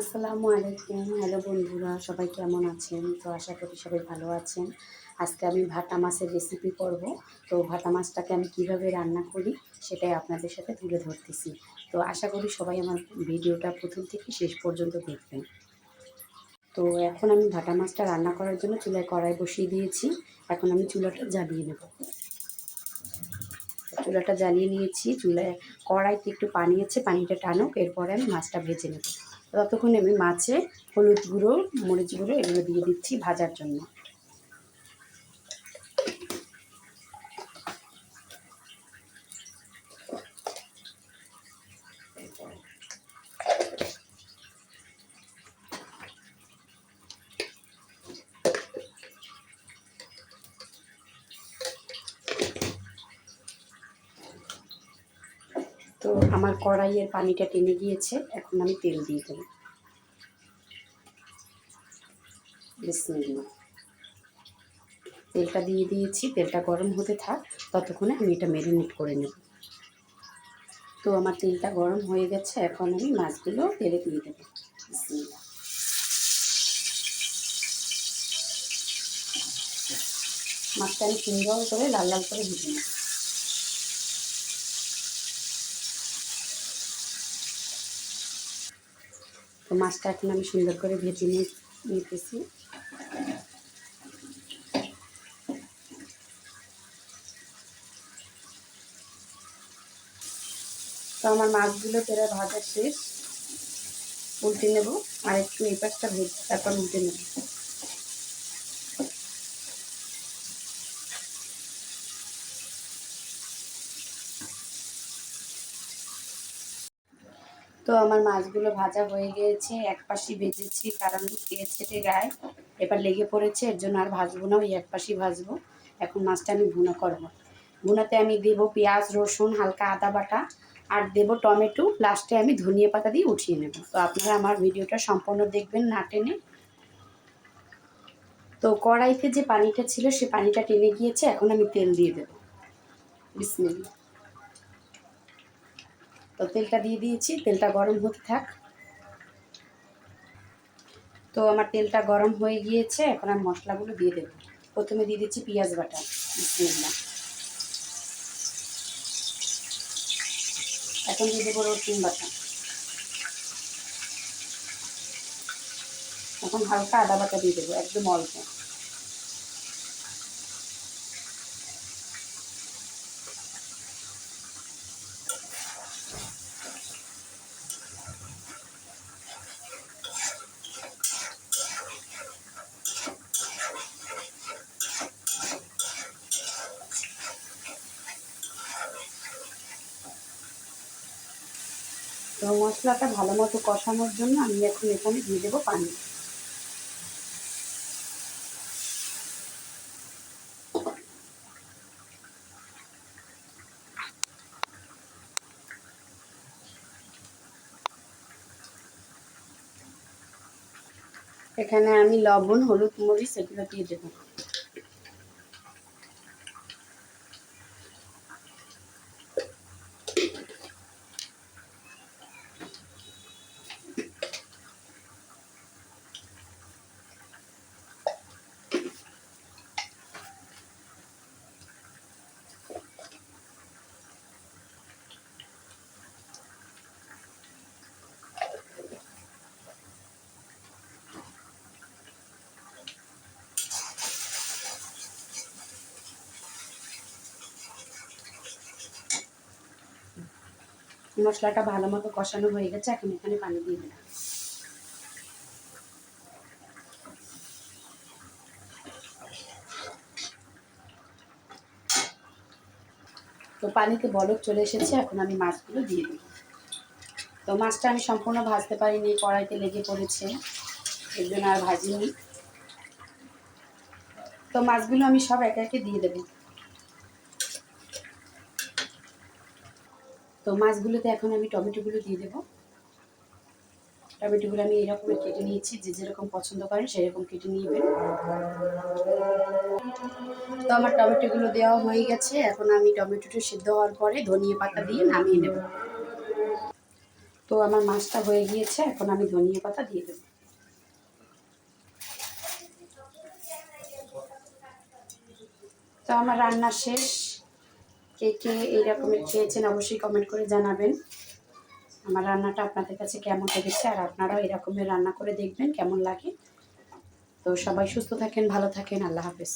আসসালামু আলাইকুম। হ্যালো বন্ধুরা, সবাই কেমন আছেন? তো আশা করি সবাই ভালো আছেন। আজকে আমি ভাটা মাছের রেসিপি করব। তো ভাটা মাছটাকে আমি কীভাবে রান্না করি সেটাই আপনাদের সাথে তুলে ধরতেছি। তো আশা করি সবাই আমার ভিডিওটা প্রথম থেকে শেষ পর্যন্ত দেখবেন। তো এখন আমি ভাটা মাছটা রান্না করার জন্য চুলায় কড়াই বসিয়ে দিয়েছি। এখন আমি চুলাটা জ্বালিয়ে নেব। চুলাটা জ্বালিয়ে নিয়েছি। চুলায় কড়াইতে একটু পানি আছে, পানিটা টানুক, এরপরে আমি মাছটা ভেজে নেব। ততক্ষণে আমি মাছে হলুদ গুঁড়ো মরিচ গুঁড়ো এগুলো দিয়ে দিচ্ছি ভাজার জন্য। তো আমার কড়াইয়ের পানিটা টেনে গিয়েছে, এখন আমি তেল দিয়ে দেবো। তেলটা দিয়ে দিয়েছি, তেলটা গরম হতে থাক, ততক্ষণে আমি এটা ম্যারিনেট করে নেব। তো আমার তেলটা গরম হয়ে গেছে, এখন আমি মাছগুলো তেলে দিয়ে দেবো। মাছটা আমি সুন্দর করে লাল লাল করে ভেজে নেব। তো মাছটা এখন আমি সুন্দর করে ভেজে নিয়ে নিতেছি। তো আমার মাছগুলো প্রায় ভাজা শেষ। উল্টে নেব, আর একটু এই পাশটা ভেজে, তারপর উল্টে নেব। তো আমার মাছগুলো ভাজা হয়ে গিয়েছে এক পাশই ভেজেছি কারণ তেল ছেটে গায়ে এবার লেগে পড়েছে, এর জন্য আর ভাজবো না, ওই এক পাশই ভাজবো। এখন মাছটা আমি ভুনা করব। ভুনাতে আমি দেব পেঁয়াজ, রসুন, হালকা আদা বাটা, আর দেব টমেটো, লাস্টে আমি ধনিয়া পাতা দিয়ে উঠিয়ে নেব। তো আপনারা আমার ভিডিওটা সম্পূর্ণ দেখবেন না টেনে। তো কড়াইতে যে পানিটা ছিল, সে পানিটা টেনে গিয়েছে, এখন আমি তেল দিয়ে দেবো। বিসমিল্লা তো তেলটা দিয়ে দিয়েছি, তেলটা গরম হতে থাক। তো আমার তেলটা গরম হয়ে গিয়েছে, এখন আমি মশলাগুলো দিয়ে দেবো। প্রথমে দিয়ে দিচ্ছি পেঁয়াজ বাটা বিসমিল্লা এখন দিয়ে দেবো রসুন বাটা। এখন হালকা আদা বাটা দিয়ে দেবো, একদম অল্প। তো মশলাটা ভালো মতো কষানোর জন্য আমি এখন এখানে দিয়ে দেবো পানি। এখানে আমি লবণ, হলুদ, মরিচ এগুলো দিয়ে দেবো। মশলাটা ভালো মতো কষানো হয়ে গেছে, এখন এখানে পানি দিয়ে দিলাম। তো পানিতে বলক চলে এসেছে, এখন আমি মাছগুলো দিয়ে দেবো তো মাছটা আমি সম্পূর্ণ ভাজতে পারিনি, কড়াইতে লেগে পড়েছে, এর জন্য আর ভাজিনি। তো মাছগুলো আমি সব একে একে দিয়ে দেবো। তো মাছগুলোতে এখন আমি টমেটোগুলো দিয়ে দেবো। টমেটোগুলো আমি এরকম কেটে নিয়েছি, যে যেরকম পছন্দ করেন সেরকম কেটে নিয়েবেন তো আমার টমেটোগুলো দেওয়া হয়ে গেছে, এখন আমি টমেটোটা সিদ্ধ হওয়ার পরে ধনিয়া পাতা দিয়ে নামিয়ে নেব। তো আমার মাছটা হয়ে গিয়েছে, এখন আমি ধনিয়া পাতা দিয়ে দেবো। তো আমার রান্না শেষ। কে কে এই রকমের খেয়েছেন অবশ্যই কমেন্ট করে জানাবেন। আমার রান্নাটা আপনাদের কাছে কেমন লেগেছে আর আপনারাও এরকমের রান্না করে দেখবেন কেমন লাগে। তো সবাই সুস্থ থাকেন, ভালো থাকেন, আল্লাহ হাফেজ।